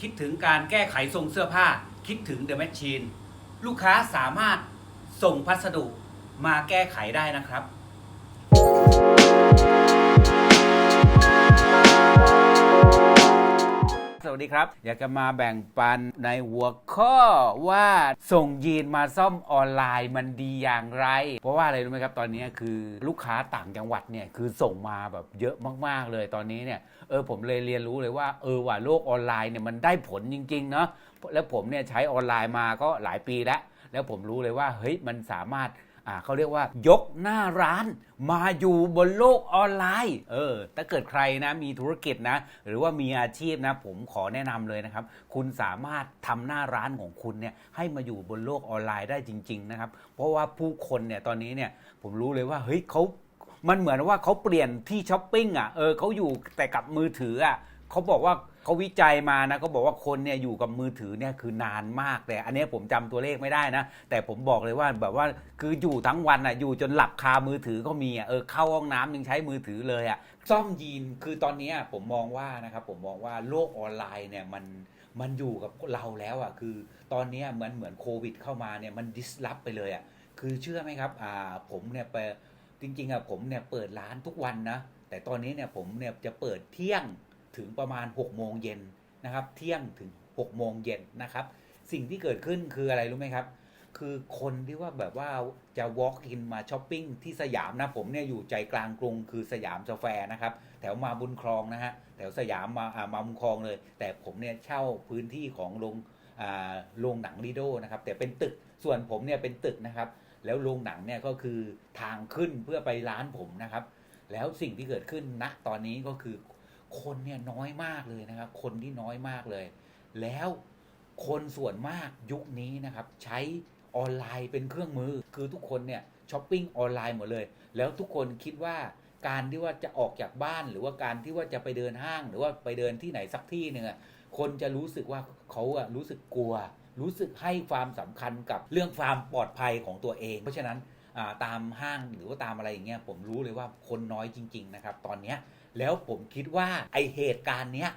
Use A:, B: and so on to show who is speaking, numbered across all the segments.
A: คิดถึงการแก้ไขทรงเสื้อผ้า คิดถึง The Machine ลูกค้าสามารถส่งพัสดุมาแก้ไขได้นะครับ สวัสดีครับ อยากจะมาแบ่งปันในหัวข้อว่าส่งยีนมาซ่อมออนไลน์มันดีอย่างไร เพราะว่าอะไรรู้ไหมครับ ตอนนี้คือลูกค้าต่างจังหวัดเนี่ยคือส่งมาแบบเยอะมากๆเลยตอนนี้เนี่ยเออผมเลยเรียนรู้เลยว่าเออว่าโลกออนไลน์เนี่ยมันได้ผลจริงๆเนาะแล้วผมเนี่ยใช้ออนไลน์มาก็หลายปีแล้ว แล้วผมรู้เลยว่าเฮ้ยมันสามารถ อ่าเขาเรียกว่ายกหน้าร้านมาอยู่บนโลกออนไลน์ เออ ถ้าเกิดใครนะมีธุรกิจนะ หรือว่ามีอาชีพนะ ผมขอแนะนำเลยนะครับ คุณสามารถทำหน้าร้านของคุณเนี่ยให้มาอยู่บนโลกออนไลน์ได้จริง ๆ นะครับ เพราะว่าผู้คนเนี่ยตอนนี้เนี่ยผมรู้เลยว่าเฮ้ยเขามันเหมือนว่าเขาเปลี่ยนที่ช้อปปิ้งอะ เออเขาอยู่แต่กับมือถืออะ เขาบอกว่าเขาวิจัยมานะเขาบอกว่าคนเนี่ยอยู่กับมือถือเนี่ยคือนานมากแต่ อันเนี้ยผมจำตัวเลขไม่ได้นะ แต่ผมบอกเลยว่าแบบว่าคืออยู่ทั้งวันอะอยู่จนหลับคามือถือก็มีอะเออเข้าห้องน้ำยังใช้มือถือเลยอะซ่อมยีนคือตอนเนี้ยผมมองว่านะครับผมมองว่าโลกออนไลน์เนี่ยมันมันอยู่กับเราแล้วอะคือตอนเนี้ยเหมือนเหมือนโควิด เข้ามาเนี่ยมันดิสลอฟไปเลยอะคือเชื่อไหมครับอ่าผมเนี่ยไปจริงๆอะผมเนี่ยเปิดร้านทุกวันนะแต่ตอนนี้เนี่ยผมเนี่ยจะเปิดเที่ยง ถึงประมาณ6โมงเย็นนะครับ เที่ยงถึง6โมงเย็นนะครับ สิ่งที่เกิดขึ้นคืออะไรรู้ไหมครับ คือคนที่ว่าแบบว่าจะ walk in มาช้อปปิ้งที่สยามนะผมเนี่ยอยู่ใจกลางกรุงคือสยามสแควร์นะครับ แถวมาบุญครองนะฮะแถวสยามมาอ่ามาบุญครองเลย แต่ผมเนี่ยเช่าพื้นที่ของโรงอ่าโรงหนังลีโดนะครับ แต่เป็นตึกส่วนผมเนี่ยเป็นตึกนะครับ แล้วโรงหนังเนี่ยก็คือทางขึ้นเพื่อไปร้านผมนะครับ แล้วสิ่งที่เกิดขึ้นณตอนนี้ก็คือ คนเนี่ยน้อยมากเลยนะครับ คนที่น้อยมากเลย แล้วคนส่วนมากยุคนี้นะครับ ใช้ออนไลน์เป็นเครื่องมือ คือทุกคนเนี่ยช้อปปิ้งออนไลน์หมดเลย แล้วทุกคนคิดว่าการที่ว่าจะออกจากบ้านหรือว่าการที่ว่าจะไปเดินห้าง หรือว่าไปเดินที่ไหนสักที่หนึ่งคนจะรู้สึกว่าเขาอะรู้สึกกลัว รู้สึกให้ความสำคัญกับเรื่องความปลอดภัยของตัวเอง เพราะฉะนั้น ตามห้างหรือว่าตามอะไรอย่างเงี้ยผมรู้เลยว่าคนน้อยจริง ๆ นะครับ ตอนเนี้ยแล้วผมคิดว่าไอเหตุการณ์เนี้ย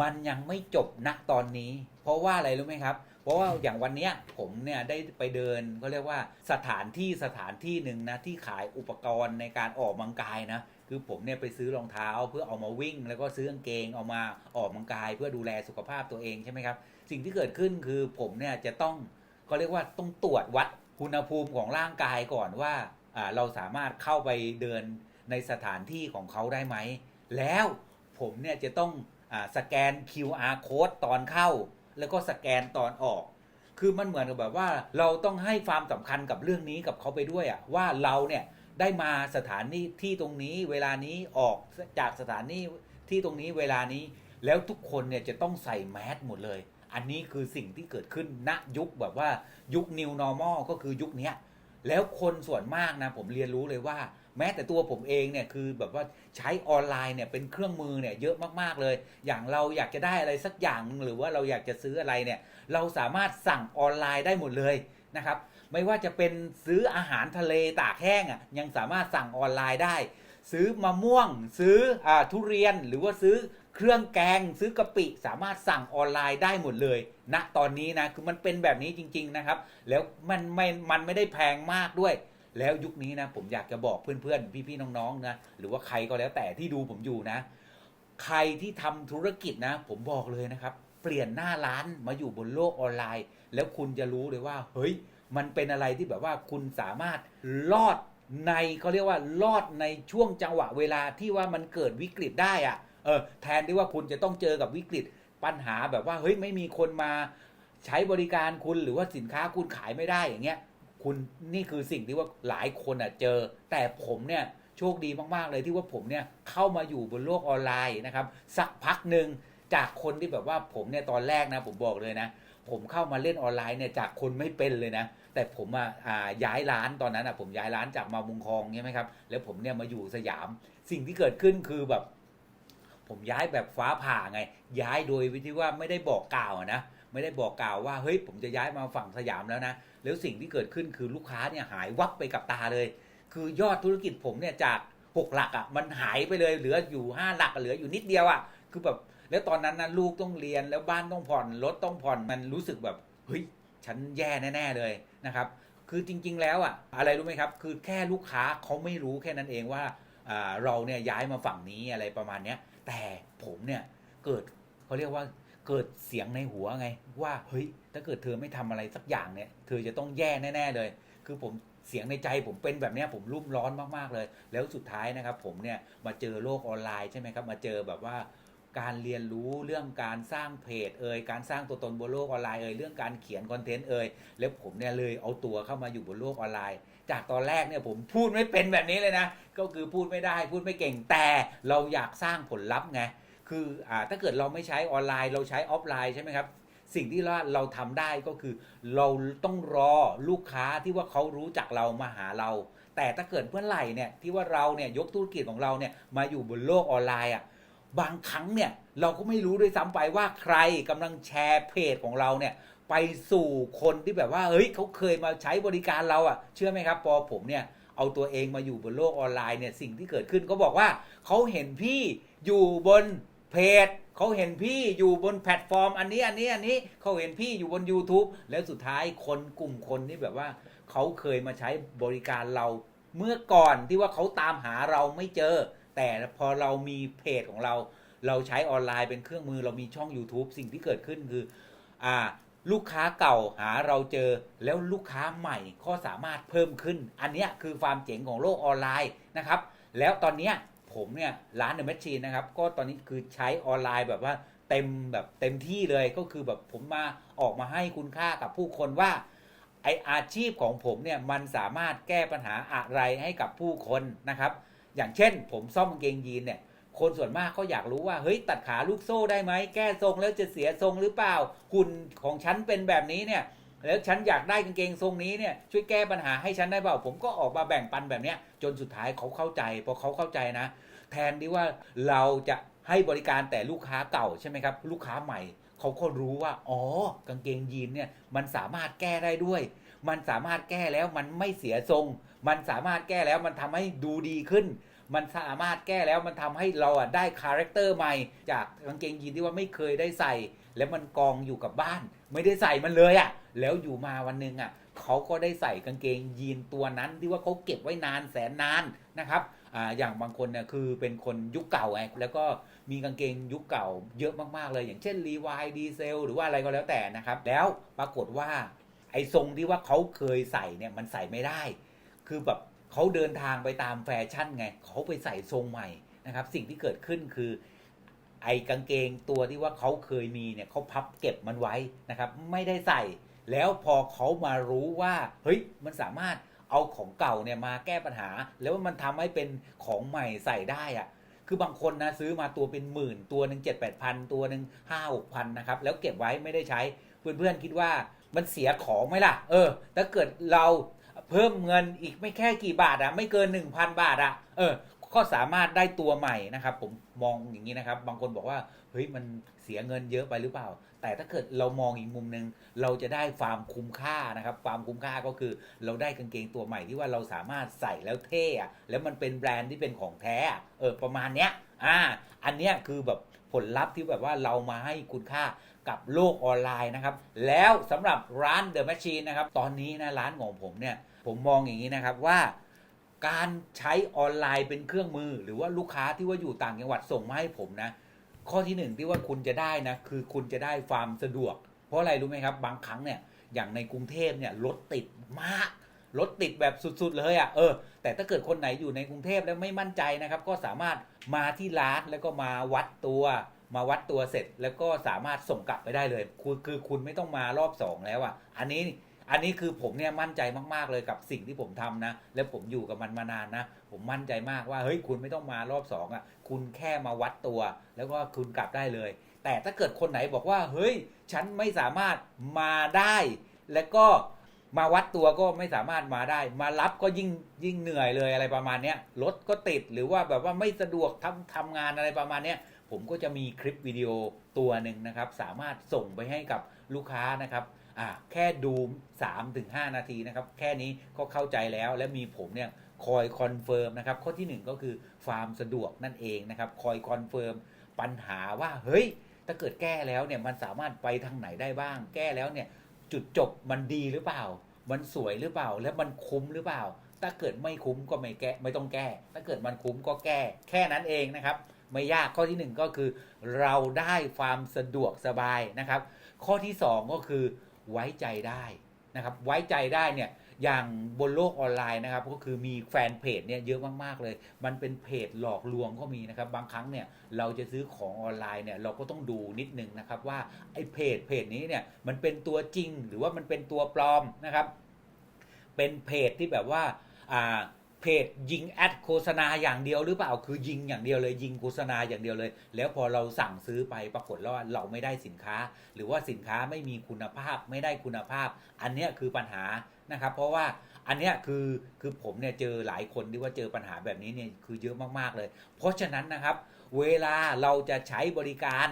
A: มันยังไม่จบณตอนนี้ เพราะว่าอะไรรู้ไหมครับ เพราะว่าอย่างวันเนี้ยผมเนี่ยได้ไปเดินก็เรียกว่าสถานที่สถานที่หนึ่งนะที่ขายอุปกรณ์ในการออกกำลังกายนะคือผมเนี่ยไปซื้อรองเท้าเพื่อเอามาวิ่ง แล้วก็ซื้อกางเกงเอามาออกกำลังกาย เพื่อดูแลสุขภาพตัวเองใช่ไหมครับ สิ่งที่เกิดขึ้นคือผมเนี่ยจะต้องก็เรียกว่าต้องตรวจวัด อุณหภูมิของร่างกายก่อนว่าเราสามารถเข้าไปเดินในสถานที่ของเขาได้ไหม แล้วผมเนี่ยจะต้องอสแกน QR code ตอนเข้า แล้วก็สแกนตอนออก คือมันเหมือนกับแบบว่าเราต้องให้ความสำคัญกับเรื่องนี้กับเขาไปด้วยอะว่าเราเนี่ยได้มาสถานที่ที่ตรงนี้เวลานี้ออกจากสถานที่ที่ตรงนี้เวลานี้ แล้วทุกคนเนี่ยจะต้องใส่แมสหมดเลย อันนี้คือสิ่งที่เกิดขึ้นณยุคแบบว่ายุค new normal ก็คือยุคเนี้ยแล้วคนส่วนมากนะผมเรียนรู้เลยว่า แม้แต่ตัวผมเองเนี่ยคือแบบว่าใช้ออนไลน์เนี่ยเป็นเครื่องมือเนี่ยเยอะมากๆเลย อย่างเราอยากจะได้อะไรสักอย่างหรือว่าเราอยากจะซื้ออะไรเนี่ย เราสามารถสั่งออนไลน์ได้หมดเลยนะครับ ไม่ว่าจะเป็นซื้ออาหารทะเลตากแห้งอะยังสามารถสั่งออนไลน์ได้ ซื้อมะม่วง ซื้ออทุเรียนหรือว่าซื้อ เครื่องแกงซื้อกะปิสามารถสั่งออนไลน์ได้หมดเลยณตอนนี้นะคือมันเป็นแบบนี้จริง ๆนะครับ แล้วมันไม่มันไม่ได้แพงมากด้วย แล้วยุคนี้นะผมอยากจะบอกเพื่อนๆพี่ๆน้องๆนะหรือว่าใครก็แล้วแต่ที่ดูผมอยู่นะ ใครที่ทำธุรกิจนะ ผมบอกเลยนะครับ เปลี่ยนหน้าร้านมาอยู่บนโลกออนไลน์ แล้วคุณจะรู้เลยว่า เฮ้ย มันเป็นอะไรที่แบบว่าคุณสามารถรอดในเขาเรียกว่ารอดในช่วงจังหวะเวลาที่ว่ามันเกิดวิกฤตได้อะ เออแทนที่ว่าคุณจะต้องเจอกับวิกฤตปัญหาแบบว่าเฮ้ยไม่มีคนมาใช้บริการคุณหรือว่าสินค้าคุณขายไม่ได้อย่างเงี้ยคุณนี่คือสิ่งที่ว่าหลายคนอะเจอ แต่ผมเนี่ยโชคดีมากๆเลยที่ว่าผมเนี่ยเข้ามาอยู่บนโลกออนไลน์นะครับ สักพักหนึ่งจากคนที่แบบว่าผมเนี่ยตอนแรกนะผมบอกเลยนะ ผมเข้ามาเล่นออนไลน์เนี่ยจากคนไม่เป็นเลยนะ แต่ผมอะย้ายร้านตอนนั้นอะผมย้ายร้านจากมาบุงคลองใช่ไหมครับแล้วผมเนี่ยมาอยู่สยาม สิ่งที่เกิดขึ้นคือแบบ ผมย้ายแบบฟ้าผ่าไง ย้ายโดยวิธีว่าไม่ได้บอกกล่าวนะไม่ได้บอกกล่าวว่าเฮ้ยผมจะย้ายมาฝั่งสยามแล้วนะแล้วสิ่งที่เกิดขึ้นคือลูกค้าเนี่ยหายวับไปกับตาเลย คือยอดธุรกิจผมเนี่ยจากหกหลักอะมันหายไปเลยเหลืออยู่ห้าหลักเหลืออยู่นิดเดียวอะคือแบบแล้วตอนนั้นนะลูกต้องเรียนแล้วบ้านต้องผ่อนรถต้องผ่อนมันรู้สึกแบบเฮ้ยฉันแย่แน่ ๆเลยนะครับ คือจริง ๆ แล้วอะอะไรรู้ไหมครับ คือแค่ลูกค้าเขาไม่รู้แค่นั้นเองว่าเราเนี่ยย้ายมาฝั่งนี้อะไรประมาณเนี้ย แต่ผมเนี่ยเกิดเขาเรียกว่าเกิดเสียงในหัวไง ว่าเฮ้ยถ้าเกิดเธอไม่ทำอะไรสักอย่างเนี่ย เธอจะต้องแย่แน่ ๆ เลย คือผมเสียงในใจผมเป็นแบบนี้ผมรุ่มร้อนมากๆเลย แล้วสุดท้ายนะครับ ผมเนี่ยมาเจอโลกออนไลน์ใช่ไหมครับมาเจอแบบว่าการเรียนรู้เรื่องการสร้างเพจเอ่ยการสร้างตัวตนบนโลกออนไลน์เอ่ยเรื่องการเขียนคอนเทนต์เอ่ยแล้วผมเนี่ยเลยเอาตัวเข้ามาอยู่บนโลกออนไลน์จากตอนแรกเนี่ยผมพูดไม่เป็นแบบนี้เลยนะ ก็คือพูดไม่ได้พูดไม่เก่งแต่เราอยากสร้างผลลัพธ์ไงคืออ่าถ้าเกิดเราไม่ใช้ออนไลน์ เราใช้ออฟไลน์ใช่ไหมครับสิ่งที่เราเราทำได้ก็คือ เราต้องรอลูกค้าที่ว่าเขารู้จักเรามาหาเรา แต่ถ้าเกิดเมื่อไหร่เนี่ยที่ว่าเราเนี่ยยกธุรกิจของเราเนี่ยมาอยู่บนโลกออนไลน์อะบางครั้งเนี่ยเราก็ไม่รู้ด้วยซ้ำไปว่าใครกำลังแชร์เพจของเราเนี่ย ไปสู่คนที่แบบว่า เฮ้ยเขาเคยมาใช้บริการเราอะ่ะ เชื่อไหมครับ พอผมเนี่ย เอาตัวเองมาอยู่บนโลกออนไลน์เนี่ยสิ่งที่เกิดขึ้นเขาบอกว่าเขาเห็นพี่อยู่บนเพจเขาเห็นพี่อยู่บนแพลตฟอร์ม อันนี้อันนี้อันนี้เขาเห็นพี่อยู่บน YouTube แล้วสุดท้ายคนกลุ่มคนที่แบบว่าเขาเคยมาใช้บริการเรา เมื่อก่อนที่ว่าเขาตามหาเราไม่เจอ แต่พอเรามีเพจของเรา เราใช้ออนไลน์เป็นเครื่องมือเรามีช่อง YouTube สิ่งที่เกิดขึ้นคืออ่า ลูกค้าเก่าหาเราเจอแล้วลูกค้าใหม่ก็สามารถเพิ่มขึ้น อันนี้คือความเจ๋งของโลกออนไลน์นะครับ แล้วตอนนี้ผมเนี่ยร้านเดอะแมชชีนนะครับ ก็ตอนนี้คือใช้ออนไลน์แบบว่าเต็มแบบเต็มที่เลยก็คือแบบผมมาออกมาให้คุณค่ากับผู้คนว่าไออาชีพของผมเนี่ยมันสามารถแก้ปัญหาอะไรให้กับผู้คนนะครับ อย่างเช่น ผมซ่อมกางเกงยีนเนี่ย คนส่วนมากเขาอยากรู้ว่า เฮ้ย ตัดขาลูกโซ่ได้ไหม แก้ทรงแล้วจะเสียทรงหรือเปล่า หุ่นของฉันเป็นแบบนี้เนี่ย แล้วฉันอยากได้กางเกงทรงนี้เนี่ย ช่วยแก้ปัญหาให้ฉันได้เปล่า ผมก็ออกมาแบ่งปันแบบเนี้ย จนสุดท้ายเขาเข้าใจ พอเขาเข้าใจนะ แทนที่ว่าเราจะให้บริการแต่ลูกค้าเก่าใช่ไหมครับ ลูกค้าใหม่ เขาก็รู้ว่า อ๋อ กางเกงยีนเนี่ย มันสามารถแก้ได้ด้วย มันสามารถแก้แล้วมันไม่เสียทรง มันสามารถแก้แล้วมันทำให้ดูดีขึ้น มันสามารถแก้แล้วมันทำให้เราอะได้คาแรคเตอร์ใหม่ จากกางเกงยีนที่ว่าไม่เคยได้ใส่ แล้วมันกองอยู่กับบ้าน ไม่ได้ใส่มันเลยอะ แล้วอยู่มาวันหนึ่งอะเขาก็ได้ใส่กางเกงยีนตัวนั้นที่ว่าเขาเก็บไว้นานแสนนานนะครับอ่าอย่างบางคนเนี่ยคือเป็นคนยุคเก่าไงแล้วก็มีกางเกงยุคเก่าเยอะมากๆเลย อย่างเช่นรีวายดีเซลหรือว่าอะไรก็แล้วแต่นะครับ แล้วปรากฏว่าไอ้ทรงที่ว่าเขาเคยใส่เนี่ยมันใส่ไม่ได้ คือแบบ เขาเดินทางไปตามแฟชั่นไงเขาไปใส่ทรงใหม่นะครับ สิ่งที่เกิดขึ้นคือ ไอ้กางเกงตัวที่ว่าเขาเคยมีเนี่ยเขาพับเก็บมันไว้นะครับ ไม่ได้ใส่ แล้วพอเขามารู้ว่า เฮ้ยมันสามารถเอาของเก่าเนี่ยมาแก้ปัญหา แล้วมันทำให้เป็นของใหม่ใส่ได้อะคือบางคนนะซื้อมาตัวเป็นหมื่น ตัวหนึ่งเจ็ดแปดพันตัวหนึ่งห้าหกพันนะครับ แล้วเก็บไว้ไม่ได้ใช้เพื่อนๆคิดว่ามันเสียของไหมล่ะ เออ ถ้าเกิดเรา เพิ่มเงินอีกไม่แค่กี่บาทอะไม่เกิน 1,000 บาทอะเออ ก็สามารถได้ตัวใหม่นะครับ ผมมองอย่างนี้นะครับ บางคนบอกว่าเฮ้ยมันเสียเงินเยอะไปหรือเปล่า แต่ถ้าเกิดเรามองอีกมุมหนึ่งเราจะได้ความคุ้มค่านะครับ ความคุ้มค่าก็คือเราได้กางเกงตัวใหม่ที่ว่าเราสามารถใส่แล้วเท่อะแล้วมันเป็นแบรนด์ที่เป็นของแท้อะเออประมาณเนี้ยอ่าอันเนี้ยคือแบบผลลัพธ์ที่แบบว่าเรามาให้คุณค่ากับโลกออนไลน์นะครับ แล้วสำหรับร้าน The Machine นะครับ ตอนนี้นะร้านของผมเนี่ย ผมมองอย่างนี้นะครับว่าการใช้ออนไลน์เป็นเครื่องมือ หรือว่าลูกค้าที่ว่าอยู่ต่างจังหวัดส่งมาให้ผมนะ ข้อที่หนึ่งที่ว่าคุณจะได้นะ คือคุณจะได้ความสะดวก เพราะอะไรรู้ไหมครับ บางครั้งเนี่ยอย่างในกรุงเทพเนี่ยรถติดมากรถติดแบบสุด ๆ เลยอะ่ะเออ แต่ถ้าเกิดคนไหนอยู่ในกรุงเทพแล้วไม่มั่นใจนะครับ ก็สามารถมาที่ร้านแล้วก็มาวัดตัว มาวัดตัวเสร็จ แล้วก็สามารถส่งกลับไปได้เลยคือคือคุณไม่ต้องมารอบสองแล้วอะ่ะ อันนี้ อันนี้คือผมเนี่ยมั่นใจมาก ๆ เลยกับสิ่งที่ผมทำนะ แล้วผมอยู่กับมันมานานนะ ผมมั่นใจมากว่าเฮ้ยคุณไม่ต้องมารอบสองอะ คุณแค่มาวัดตัว แล้วก็คุณกลับได้เลย แต่ถ้าเกิดคนไหนบอกว่า เฮ้ย ฉันไม่สามารถมาได้ แล้วก็มาวัดตัวก็ไม่สามารถมาได้ มารับก็ยิ่งยิ่งเหนื่อยเลยอะไรประมาณเนี้ยรถก็ติดหรือว่าแบบว่าไม่สะดวกทำทำงานอะไรประมาณเนี้ยผมก็จะมีคลิปวิดีโอตัวหนึ่งนะครับ สามารถส่งไปให้กับลูกค้านะครับ อ่าแค่ดู 3-5 นาทีนะครับ แค่นี้ก็เข้าใจแล้วและมีผมเนี่ยคอยคอนเฟิร์มนะครับ ข้อทีหนึ่1 ก็คือความสะดวกนั่นเองนะครับ คอยคอนเฟิร์มปัญหาว่าเฮ้ย ถ้าเกิดแก้แล้วเนี่ยมันสามารถไปทางไหนได้บ้าง แก้แล้วเนี่ยจุดจบมันดีหรือเปล่า มันสวยหรือเปล่า แล้วมันคุ้มหรือเปล่า ถ้าเกิดไม่คุ้มก็ไม่แก้ไม่ต้องแก้ ถ้าเกิดมันคุ้มก็แก้ แค่นั้นเองนะครับ ไม่ยากข้อที่หนึ่งก็คือ เราได้ความสะดวกสบายนะครับ ข้อที่สองก็คือ ไว้ใจได้นะครับไว้ใจได้เนี่ยอย่างบนโลกออนไลน์นะครับก็คือมีแฟนเพจเนี่ยเยอะมากๆเลย มันเป็นเพจหลอกลวงก็มีนะครับบางครั้งเนี่ยเราจะซื้อของออนไลน์เนี่ยเราก็ต้องดูนิดนึงนะครับว่าไอ้เพจเพจนี้เนี่ยมันเป็นตัวจริงหรือว่ามันเป็นตัวปลอมนะครับ เป็นเพจที่แบบว่าอ่า เพจยิงแอดโฆษณาอย่างเดียวหรือเปล่าคือยิงอย่างเดียวเลยยิงโฆษณาอย่างเดียวเลย แล้วพอเราสั่งซื้อไปปรากฏแล้วว่าเราไม่ได้สินค้า หรือว่าสินค้าไม่มีคุณภาพไม่ได้คุณภาพ อันเนี้ยคือปัญหานะครับ เพราะว่าอันเนี้ยคือคือผมเนี่ยเจอหลายคนที่ว่าเจอปัญหาแบบนี้เนี่ยคือเยอะมากๆเลย เพราะฉะนั้นนะครับ เวลาเราจะใช้บริการ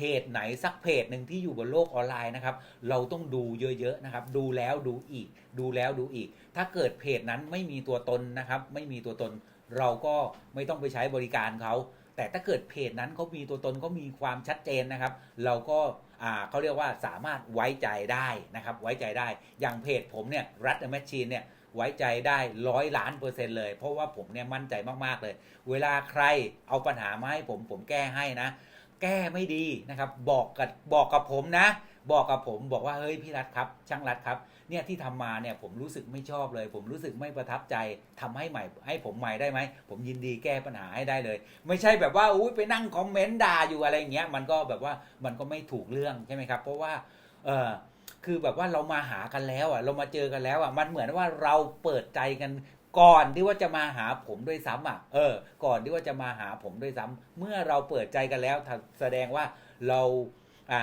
A: เพจไหนสักเพจหนึ่งที่อยู่บนโลกออนไลน์นะครับ เราต้องดูเยอะๆนะครับ ดูแล้วดูอีก ดูแล้วดูอีก ถ้าเกิดเพจนั้นไม่มีตัวตนนะครับ ไม่มีตัวตน เราก็ไม่ต้องไปใช้บริการเขาแต่ถ้าเกิดเพจนั้นเขามีตัวตนเขามีความชัดเจนนะครับ เราก็อ่าเขาเรียกว่าสามารถไว้ใจได้นะครับ ไว้ใจได้ อย่างเพจผมเนี่ยรัฐแมชชีนเนี่ยไว้ใจได้ร้อยล้านเปอร์เซ็นต์เลย เพราะว่าผมเนี่ยมั่นใจมาก ๆ เลย เวลาใครเอาปัญหามาให้ผมผมแก้ให้นะ แก้ไม่ดีนะครับ บอกกับบอกกับผมนะ บอกกับผมบอกว่าเฮ้ยพี่รัฐครับ ช่างรัฐครับ เนี่ยที่ทำมาเนี่ยผมรู้สึกไม่ชอบเลย ผมรู้สึกไม่ประทับใจทำให้ใหม่ให้ผมใหม่ได้ไหมผมยินดีแก้ปัญหาให้ได้เลย ไม่ใช่แบบว่าอุ้ยไปนั่งคอมเมนต์ด่าอยู่อะไรอย่างเงี้ยมันก็แบบว่ามันก็ไม่ถูกเรื่องใช่ไหมครับ เพราะว่าเออคือแบบว่าเรามาหากันแล้วอะเรามาเจอกันแล้วอะมันเหมือนว่าเราเปิดใจกัน ก่อนที่ว่าจะมาหาผมด้วยซ้ำอะ เออ ก่อนที่ว่าจะมาหาผมด้วยซ้ำเมื่อเราเปิดใจกันแล้วแสดงว่าเราอ่า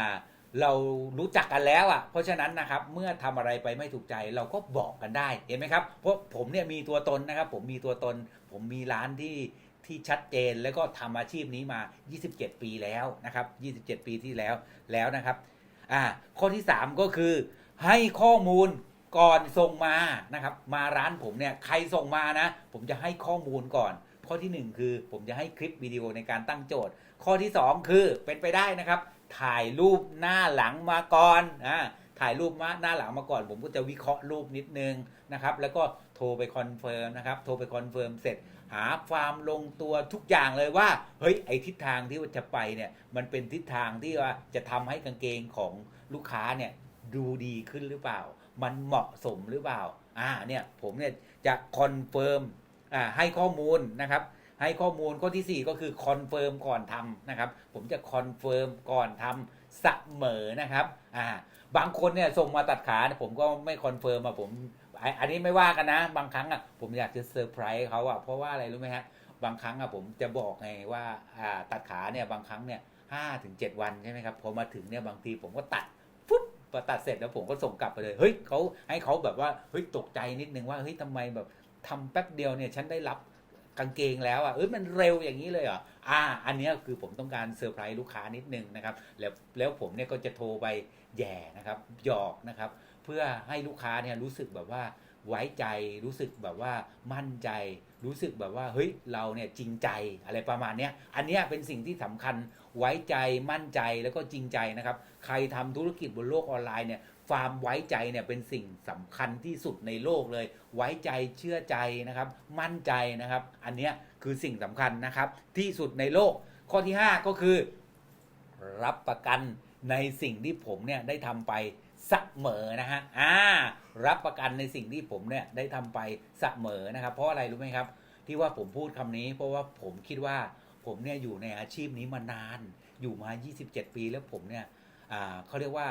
A: เรารู้จักกันแล้วอะ เพราะฉะนั้นนะครับ เมื่อทำอะไรไปไม่ถูกใจเราก็บอกกันได้ เห็นไหมครับ เพราะผมเนี่ยมีตัวตนนะครับ ผมมีตัวตน ผมมีร้านที่ที่ชัดเจนแล้วก็ทำอาชีพนี้มา 27 ปีแล้วนะครับ 27 ปีที่แล้วแล้วนะครับ อ่า ข้อที่ 3 ก็คือให้ข้อมูล ก่อนส่งมานะครับ มาร้านผมเนี่ยใครส่งมานะ ผมจะให้ข้อมูลก่อน ข้อทีหนึ่1 คือ ผมจะให้คลิปวิดีโอในการตั้งโจทย์ ข้อที่ 2 คือเป็นไปได้นะครับ ถ่ายรูปหน้าหลังมาก่อนอ่าถ่ายรูปมาหน้าหลังมาก่อน ผมก็จะวิเคราะห์รูปนิดนึงนะครับ แล้วก็โทรไปคอนเฟิร์มนะครับ โทรไปคอนเฟิร์มเสร็จ หาความลงตัวทุกอย่างเลยว่า เฮ้ย ไอทิศทางที่จะไปเนี่ย มันเป็นทิศทางที่ว่าจะทำให้กางเกงของลูกค้าเนี่ยดูดีขึ้นหรือเปล่า มันเหมาะสมหรือเปล่า อ่าเนี่ยผมเนี่ยจะคอนเฟิร์มอ่าให้ข้อมูลนะครับ ให้ข้อมูลข้อที่ 4 ก็คือคอนเฟิร์มก่อนทำนะครับ ผมจะคอนเฟิร์มก่อนทำเสมอนะครับอ่าบางคนเนี่ยส่งมาตัดขาผมก็ไม่คอนเฟิร์มอะผมอ้อันนี้ไม่ว่ากันนะ บางครั้งอะผมอยากจะเซอร์ไพรส์เขาอะเพราะว่าอะไรรู้ไหมฮะบางครั้งอะผมจะบอกไงว่าอ่าตัดขาเนี่ยบางครั้งเนี่ยห้าถึงเจ็ดวันใช่ไหมครับพอมาถึงเนี่ยบางทีผมก็ตัด อตัดเสร็จแล้วผมก็ส่งกลับไปเลย เฮ้ยเขาให้เขาแบบว่าเฮ้ยตกใจนิดนึงว่าเฮ้ยทำไมแบบทำแป๊บเดียวเนี่ยฉันได้รับกางเกงแล้วอะเอ้ยมันเร็วอย่างนี้เลยเหรออ่า อันนี้คือผมต้องการเซอร์ไพรส์ลูกค้านิดนึงนะครับ แล้วแล้วผมเนี่ยก็จะโทรไปแย่นะครับหยอกนะครับ เพื่อให้ลูกค้าเนี่ยรู้สึกแบบว่าไว้ใจรู้สึกแบบว่ามั่นใจ รู้สึกแบบว่าเฮ้ยเราเนี่ยจริงใจอะไรประมาณเนี้ยอันเนี้ยเป็นสิ่งที่สำคัญ ไว้ใจมั่นใจแล้วก็จริงใจนะครับ ใครทำธุรกิจบนโลกออนไลน์เนี่ยความไว้ใจเนี่ยเป็นสิ่งสำคัญที่สุดในโลกเลย ไว้ใจเชื่อใจนะครับ มั่นใจนะครับ อันเนี้ยคือสิ่งสำคัญนะครับ ที่สุดในโลก ข้อที่ 5 ก็คือ รับประกันในสิ่งที่ผมเนี่ยได้ทำไปเสมอนะฮะอ่ารับประกันในสิ่งที่ผมเนี่ยได้ทำไปเสมอนะครับ เพราะอะไรรู้ไหมครับ ที่ว่าผมพูดคำนี้ เพราะว่าผมคิดว่า ผมเนี่ยอยู่ในอาชีพนี้มานานอยู่มา 27 ปีแล้วผมเนี่ยเขาเรียกว่า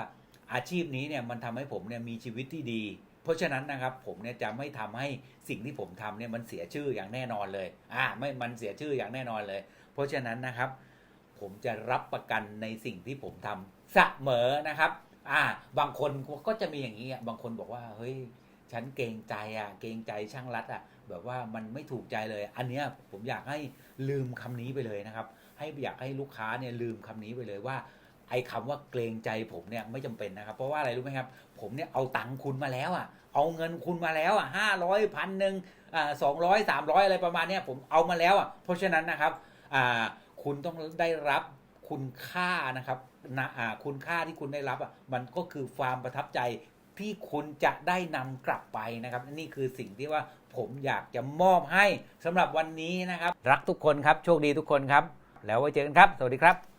A: อาชีพนี้เนี่ยมันทำให้ผมเนี่ยมีชีวิตที่ดี เพราะฉะนั้นนะครับผมเนี่ยจะไม่ทำให้สิ่งที่ผมทำเนี่ยมันเสียชื่ออย่างแน่นอนเลยอ่าไม่มันเสียชื่ออย่างแน่นอนเลย เพราะฉะนั้นนะครับ ผมจะรับประกันในสิ่งที่ผมทำเสมอนะครับอ่าบางคนก็จะมีอย่างนี้อะบางคนบอกว่าเฮ้ยฉันเกรงใจอะเกรงใจช่างรัดอะ แบบว่ามันไม่ถูกใจเลย อันเนี้ยผมอยากให้ลืมคำนี้ไปเลยนะครับ ให้อยากให้ลูกค้าเนี่ยลืมคำนี้ไปเลยว่า ไอ้คำว่าเกรงใจผมเนี่ยไม่จำเป็นนะครับ เพราะว่าอะไรรู้ไหมครับ ผมเนี่ยเอาตังค์คุณมาแล้วอะ เอาเงินคุณมาแล้วอะห้าร้อยพันหนึ่งอ่าสองร้อยสามร้อยอะไรประมาณเนี้ยผมเอามาแล้วอะ เพราะฉะนั้นนะครับอ่าคุณต้องได้รับคุณค่านะครับนะอ่าคุณค่าที่คุณได้รับอะมันก็คือความประทับใจที่คุณจะได้นำกลับไปนะครับนี่คือสิ่งที่ว่า ผมอยากจะมอบให้สำหรับวันนี้นะครับ รักทุกคนครับ โชคดีทุกคนครับ แล้วไว้เจอกันครับ สวัสดีครับ